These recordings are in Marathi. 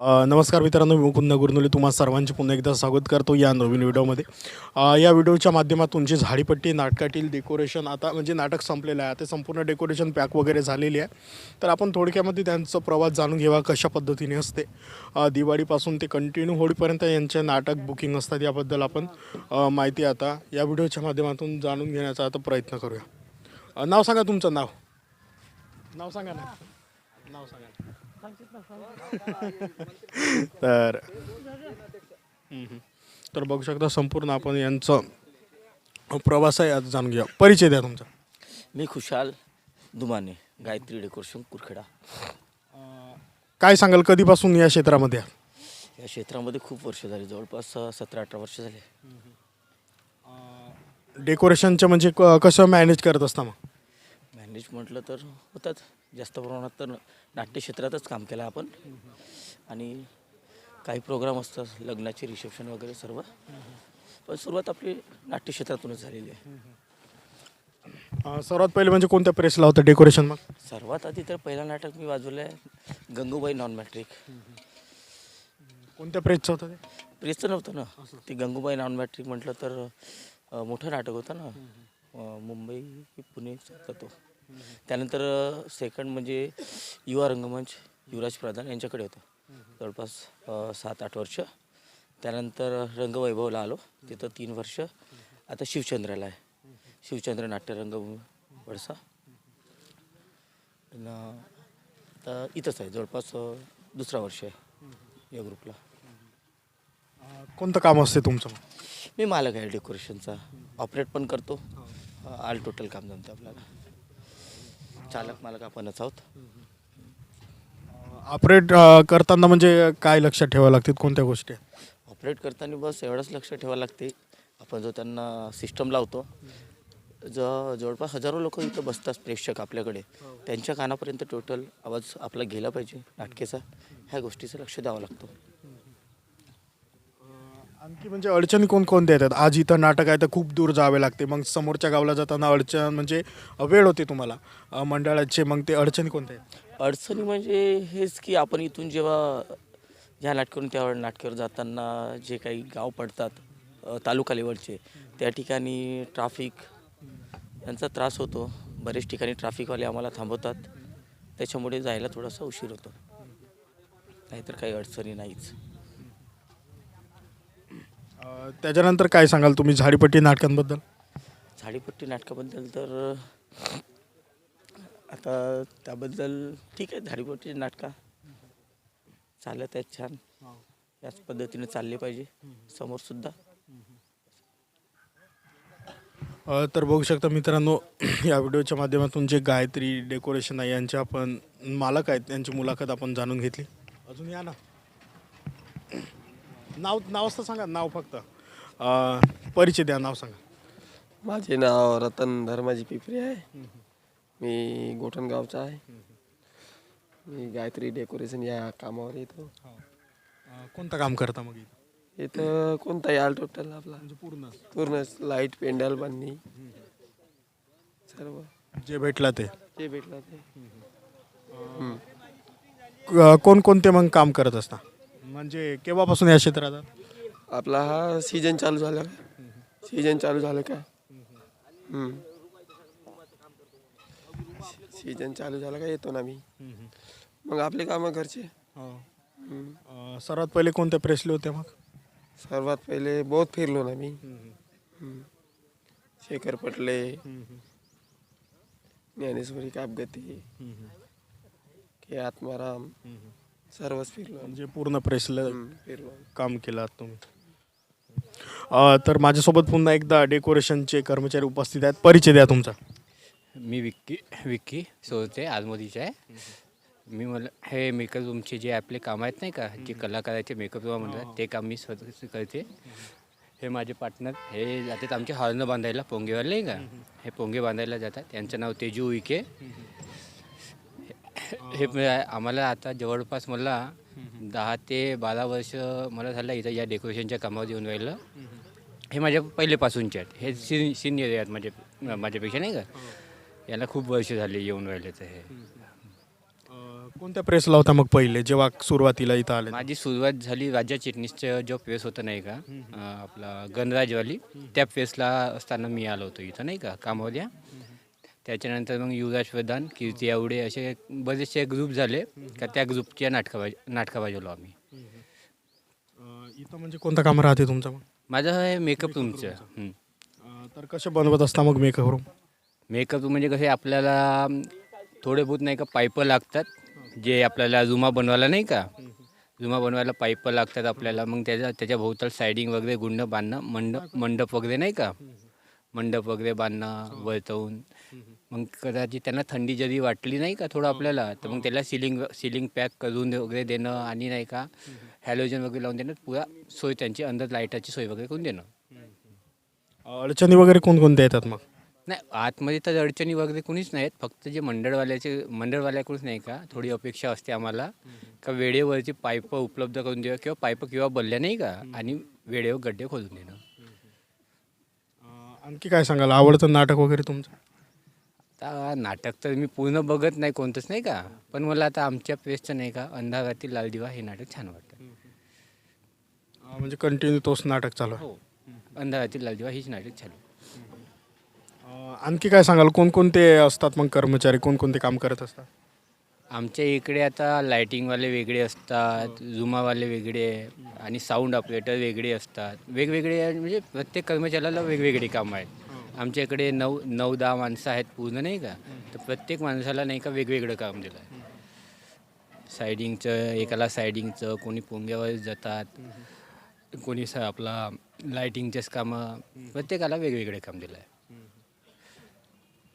नमस्कार मित्रांनो मी मुकुंद गुरनुले तुम्हा सर्वांचे पुन्हा एकदा स्वागत करतो या नवीन व्हिडिओमध्ये. या व्हिडिओच्या माध्यमातून जी झाडीपट्टी नाटकातील डेकोरेशन आता म्हणजे नाटक संपलेलं आहे आता संपूर्ण डेकोरेशन पॅक वगैरे झालेली आहे. तर आपण थोडक्यामध्ये त्यांचा प्रवास जाणून घेवा कशा पद्धतीने असते. दिवाळीपासून ते कंटिन्यू होळीपर्यंत यांचे नाटक बुकिंग असतात याबद्दल आपण माहिती आता या व्हिडिओच्या माध्यमातून जाणून घेण्याचा आता प्रयत्न करूया. नाव सांगा तुमचं नाव. नाव सांगा ना. नाव सांगा. तर. तर बघू शकता संपूर्ण आपण यांचं प्रवास आहे आता जाणून घ्या परिचय द्या तुमचा. मी खुशाल दुमाने गायत्री डेकोरेशन कुरखेडा. काय सांगाल कधीपासून या क्षेत्रामध्ये? या क्षेत्रामध्ये खूप वर्ष झाली जवळपास सतरा अठरा वर्ष झाले. डेकोरेशनचं म्हणजे क- कसं मॅनेज करत असता मग? मॅनेज म्हटलं तर होतात. जास्त प्रमाणात तर नाट्य क्षेत्रातच काम केलं आपण. आणि काही प्रोग्राम असतात लग्नाचे रिसेप्शन वगैरे सर्व. पण सुरुवात आपली नाट्य क्षेत्रातूनच झालेली आहे. अं, सर्वात पहिले म्हणजे कोणत्या प्रेसला होतं डेकोरेशन मग? सर्वात आधी तर पहिलं नाटक मी वाजवलं आहे गंगूबाई नॉन मॅट्रिक कोणत्या प्रेसचं होतं ते? प्रेसचं नव्हतं ना. ते गंगूबाई नॉन मॅट्रिक म्हटलं तर अ, मोठं नाटक होतं ना. अ, मुंबई की पुणे जातो त्यानंतर सेकंड म्हणजे युवा रंगमंच युवराज प्रधान यांच्याकडे होतं. जवळपास सात आठ वर्ष. त्यानंतर रंगवैभवला आलो. तिथं तीन वर्ष. आता शिवचंद्राला आहे. शिवचंद्र नाट्य रंगभूमी वडसा इथंच आहे. जवळपास दुसरा वर्ष आहे या ग्रुपला. कोणतं काम असते तुमचं मी मालक आहे डेकोरेशनचा. ऑपरेट पण करतो. ऑल टोटल काम जमतं आपल्याला. चालक मालक आपणच आहोत. ऑपरेट करताना म्हणजे काय लक्षात ठेवावं लागतात कोणत्या गोष्टी? ऑपरेट करताना बस एवढंच लक्ष ठेवावं लागते. आपण जो त्यांना सिस्टम लावतो ज जवळपास हजारो लोक इथं बसतात प्रेक्षक आपल्याकडे. त्यांच्या कानापर्यंत टोटल आवाज आपला गेला पाहिजे. नाटकेचा ह्या गोष्टीचं लक्ष द्यावं लागतो. आणखी म्हणजे अडचणी कोणकोणत्या येतात आज इथं नाटक आहे तर खूप दूर जावे लागते. मग समोरच्या गावाला जाताना अडचण म्हणजे वेळ होते तुम्हाला. मंडळाचे मग ते अडचणी कोणत्या आहेत? अडचणी म्हणजे हेच की आपण इथून जेव्हा ह्या नाटकावरून त्या नाटकावर जाताना जे काही गाव पडतात अ, तालुका लेवलचे त्या ठिकाणी ट्राफिक यांचा त्रास होतो. बरेच ठिकाणी ट्राफिकवाले आम्हाला थांबवतात. त्याच्यामुळे जायला थोडासा उशीर होतो. नाहीतर काही अडचणी नाहीच. अं, त्याच्यानंतर काय सांगाल तुम्ही झाडीपट्टी नाटकांबद्दल? झाडीपट्टी नाटकाबद्दल तर आता त्याबद्दल ठीक आहे झाडीपट्टी नाटका चालत आहेत छान. याच पद्धतीने चालले पाहिजे समोरसुद्धा अ, तर बघू शकता मित्रांनो या व्हिडिओच्या माध्यमातून जे गायत्री डेकोरेशन आहे यांचे आपण मालक आहेत त्यांची मुलाखत आपण जाणून घेतली. अजून या ना. नाव नाव असतं सांगा नाव फक्त. अ, परिचय द्या नाव सांगा. माझे नाव रतन धर्माजी पिपरी आहे. मी गोठणगावचा आहे. मी गायत्री डेकोरेशन या कामावर येतो. अ, कोणतं काम करता मग इथं? इथं कोणताही आल टोटल आपला? म्हणजे पूर्ण. पूर्ण लाइट पेंडल बांधणी सर्व. जे भेटलं ते. जे भेटलं ते. कोणकोणते मग काम करत असता? म्हणजे केव्हापासून या क्षेत्रात आहात? आपला हा सीजन चालू झाला का? सीजन चालू झालं का? हम्म. सीजन चालू झालं का येतो ना मी. मग आपले कामं घरचे. हो. हम्म. अ, सर्वात पहिले कोणत्या प्रेसले होते मग? सर्वात पहिले बहुत फिरलो ना मी. हम्म. शेखर पटले ज्ञानेश्वरी कापगती के आत्माराम सर्वच फिरलो. म्हणजे पूर्ण प्रेसला फिरलो. काम केलं आहात तुम्ही. अ, तर माझ्यासोबत पुन्हा एकदा डेकोरेशनचे कर्मचारी उपस्थित आहेत. परिचय द्या तुमचा. मी विक्की विक्की सोळते आजमोदीचे आहे. मी मला हे मेकअप रूमचे जे आपले काम आहेत नाही का जे कलाकाराचे मेकअप रूम म्हणतात ते काम मी स्वतः करते. हे माझे पार्टनर हे जातात आमचे हॉर्न बांधायला पोंगेवाले नाही का? हे पोंगे बांधायला जातात. त्यांचं नाव तेजू विके हे म- आम्हाला आता जवळपास मला दहा ते बारा वर्ष मला झालं इथं या डेकोरेशनच्या कामावर येऊन राहिलं. हे माझ्या पहिलेपासूनचे आहेत. हे सिन सिनियर आहेत माझे माझ्यापेक्षा नाही का? याला खूप वर्ष झाले येऊन राहिले तर हे कोणत्या प्रेसला होता मग पहिले? जेव्हा सुरुवातीला इथं आले? माझी सुरुवात झाली राजा चिटणीसचं जो फेस होतं नाही का? आपला गणराजवाली. त्या फेसला असताना मी आलो होतो इथं नाही का? कामावल्या. त्याच्यानंतर मग युवराज प्रधान कीर्ती आवडे असे बरेचसे ग्रुप झाले. का त्या ग्रुपच्या नाटका बाज नाटका बाजवलो आम्ही. इथं म्हणजे कोणतं काम राहते तुमचं मग? माझं हे मेकअप रूमचं. हं. अं, तर कसे बनवत असता मग मेकअप रूम? मेकअप म्हणजे कसे आपल्याला थोडे बहुत नाही का पाईपं लागतात जे आपल्याला जुमा बनवायला नाही का? जुमा बनवायला पाईपं लागतात आपल्याला. मग त्याच्या त्याच्या भोवताल सायडिंग वगैरे गुंड बांधणं मंडप मंडप वगैरे नाही का? मंडप वगैरे बांधणं वळतवून. मग कदाचित त्यांना थंडी जरी वाटली नाही का थोडं आपल्याला तर मग त्याला सिलिंग सिलिंग पॅक करून वगैरे देणं आणि नाही का हॅलोजन वगैरे लावून देणं पुरा सोय त्यांची अंदर लाईटाची सोय वगैरे करून देणं. अडचणी वगैरे कोणकोणत्या येतात मग? नाही आतमध्ये तर अडचणी वगैरे कोणीच नाहीत फक्त जे मंडळवाल्याचे मंडळवाल्याकडूनच नाही का थोडी अपेक्षा असते आम्हाला. का वेळेवरची पाईपं उपलब्ध करून देऊ किंवा पाईपं किंवा बल्ल्या नाही का आणि वेळेवर गड्डे खोदून देणं. आणखी काय सांगाल? आवडतं नाटक वगैरे तुमचं? आता नाटक तर मी पूर्ण बघत नाही कोणतंच नाही का? पण मला आता आमच्या प्रेसचं नाही का अंधारातील लालदिवा हे नाटक छान वाटतं. अं, म्हणजे कंटिन्यू तोच नाटक चालू आहे. हो. अंधारातील लालदिवा हीच नाटक चालू अं, आणखी काय सांगाल? कोणकोणते असतात मग कर्मचारी? कोणकोणते काम करत असतात? आमच्या इकडे आता लायटिंगवाले वेगळे असतात झुमावाले वेगळे आणि साऊंड ऑपरेटर वेगळे असतात. वेगवेगळे म्हणजे प्रत्येक कर्मचाऱ्याला वेगवेगळे कामं आहेत. आमच्या इकडे नऊ नऊ दहा माणसं आहेत पूर्ण नाही का? तर प्रत्येक माणसाला नाही का वेगवेगळं काम दिलं आहे सायडिंगचं एकाला सायडिंगचं कोणी पोंग्यावर जातात कोणी स आपला लायटिंगचेच कामं प्रत्येकाला वेगवेगळे काम दिलं आहे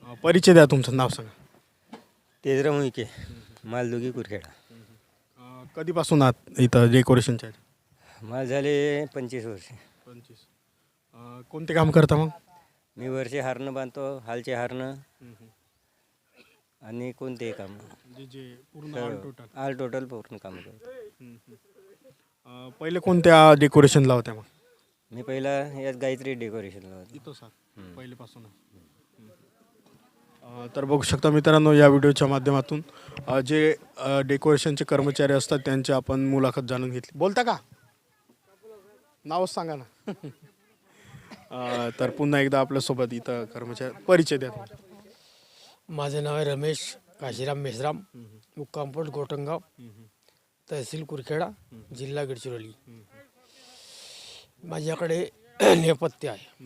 अं, परिचय द्या तुमचं नाव सांगा. तेजराव मुईके मालदुगी कुरखेडा. अं, कधीपासून आहात इथं डेकोरेशनच्या मला झाले पंचवीस वर्ष. पंचवीस. कोणते काम करता मग? मी वरचे हारणं बांधतो हालचे हारणं. आणि कोणतेही काम? म्हणजे जे पूर्ण ऑल टोटल पूर्ण काम करतो. अं, पहिले कोणत्या डेकोरेशनला होत्या मग? मी पहिला यात गायत्री डेकोरेशनला होतो. इथं सात पहिलेपासून अं, तर बघू शकता मित्रांनो या व्हिडिओच्या माध्यमातून अं, जे अं, डेकोरेशनचे कर्मचारी असतात त्यांची आपण मुलाखत जाणून घेतली. बोलता का? नावच सांगा ना. अं, तर पुन्हा एकदा आपल्यासोबत इथं कर्मचारी परिचय द्या. माझं नाव आहे रमेश काशीराम मेश्राम मुक्काम पोस्ट गोटंगाव तहसील कुरखेडा जिल्हा गडचिरोली. माझ्याकडे नेपथ्य आहे.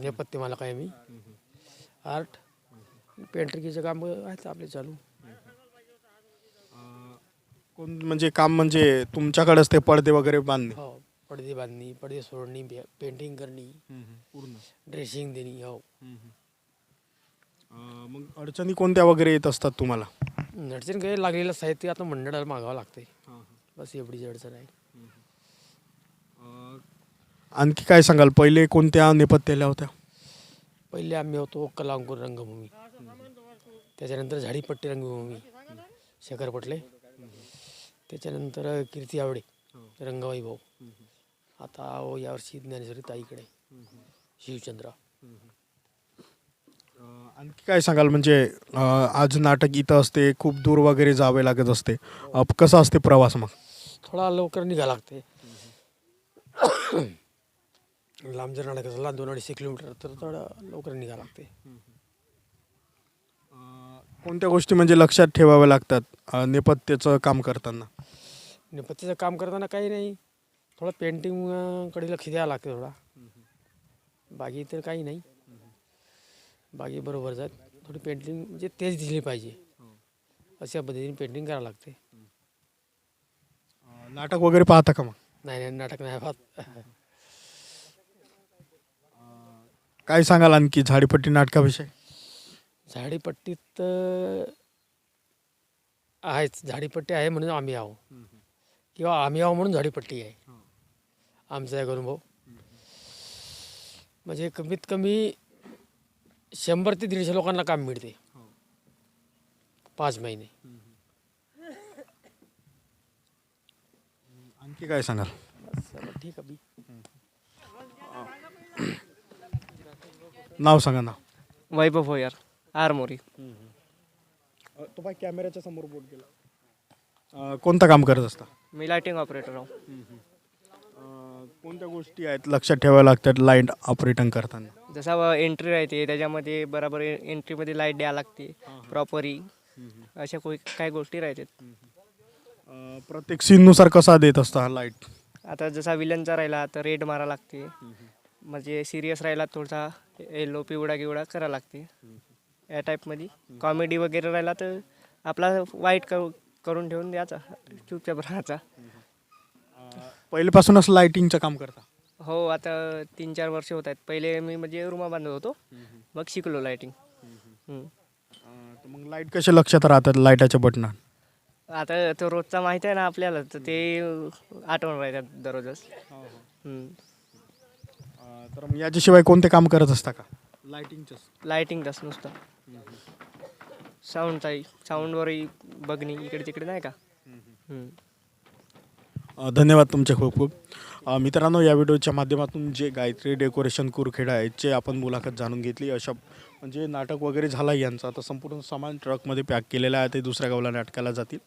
नेपथ्य. मला काय मी. आर्ट पेंटरकीचं काम आहेत आपले चालू. कोण म्हणजे काम म्हणजे तुमच्याकडेच ते पडदे वगैरे बांधणे. हो. पडदे बांधणी पडदे सोडणी पे- पेंटिंग करणी पूर्ण. ड्रेसिंग देणी हो. अं, मग अडचणी कोणत्या वगैरे येत असतात तुम्हाला? अडचण काही लागलेलं साहित्य आता मंडळाला मागावं लागते बस एवढीच अडचण आहे. अं, आणखी काय सांगाल? पहिले कोणत्या नेपथ्याला होत्या? पहिले आम्ही होतो कलांकुर रंगभूमी. त्याच्यानंतर झाडीपट्टी रंगभूमी. शेखर पटले. त्याच्यानंतर कीर्ती आवडे रंगवाई भाऊ आता हो यावर्षी ज्ञानेश्वरी ताईकडे शिवचंद्र. आणखी काय सांगाल? म्हणजे अं, आज नाटक इथं असते खूप दूर वगैरे जावे लागत असते. अं, कसा असते प्रवास मग? थोडा लवकर निघा लागते. लांब जर नाटक असला दोन अडीचशे किलोमीटर तर थोडं लवकर निघा लागते. कोणत्या गोष्टी म्हणजे लक्षात ठेवाव्या लागतात अं, नेपथ्याचं काम करताना? नेपथ्याचं काम करताना काही नाही. थोडं पेंटिंगकडे लक्ष द्यावं लागते थोडा. बाकी तर काही नाही. बाकी बरोबर जात. थोडी पेंटिंग म्हणजे तेच दिसली पाहिजे. अशा पद्धतीने पेंटिंग करावं लागते. अं, नाटक वगैरे पाहता का मग? नाही नाही नाटक नाही पाहत. काय सांगाल आणखी झाडीपट्टी नाटकाविषयी? झाडीपट्टीत आहेच. झाडीपट्टी आहे म्हणून आम्ही आहो. किंवा आम्ही आहो म्हणून झाडीपट्टी आहे. आमचा एक अनुभव म्हणजे कमीत कमी शंभर ते दीडशे लोकांना काम मिळते. पाच महिने. आणखी काय सांगाल? ठीक आहे बी. नाव सांगा नाव वैभव भोयर आरमोरी. तो बाय कॅमेऱ्याच्या समोर बोट गेला. कोणतं काम करत असता? मी लायटिंग ऑपरेटर आहो कोणत्या गोष्टी आहेत लक्षात ठेवाव्या लागतात लाइट ऑपरेटिंग करताना? जसा एंट्री राहते त्याच्यामध्ये बराबर एंट्रीमध्ये लाइट द्यावं लागते प्रॉपरी अशा कोई काही गोष्टी राहतात. अ, प्रत्येक सीननुसार कसा देत असता हा लाइट? आता जसा विलनचा राहिला तर रेड मारा लागते. म्हणजे सिरियस राहिला थोडासा येलो पिवळा गिवळा करा लागते. या टाईपमध्ये कॉमेडी वगैरे राहिला तर आपला वाईट करू करून ठेवून द्यायचा चुपचाप राहायचा. पहिल्यापासूनच लाईटिंगचं काम करता? हो आता तीन चार वर्ष होत आहेत. पहिले मी म्हणजे रुमा बांधत होतो. मग शिकलो लायटिंग अ, तर मग लाइट कसे लक्षात राहतात लाईटाच्या बटनात आता तो रोजचा माहिती आहे ना आपल्याला तर ते आठवण राहतात दररोजच. हम्म. अ, तर मग याच्याशिवाय कोणते काम करत असता का? लाईटिंगच लायटिंगचाच नुसतं. साऊंडचाही साऊंडवरही बघणी इकडे तिकडे नाही का? हम्म. धन्यवाद तुमचे खूप खूप. मित्रांनो या व्हिडिओच्या माध्यमातून जे गायत्री डेकोरेशन कुरखेड आहे जे आपण मुलाखत जाणून घेतली अशा म्हणजे नाटक वगैरे झाला यांचा आता संपूर्ण सामान ट्रकमध्ये पॅक केलेलं आहे ते दुसऱ्या गावाला नाटकाला जातील.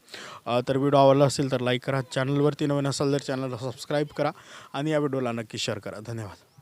तर व्हिडिओ आवडला असेल तर लाईक करा चॅनलवरती नवीन असाल तर चॅनलला सबस्क्राईब करा आणि या व्हिडिओला नक्की शेअर करा. धन्यवाद.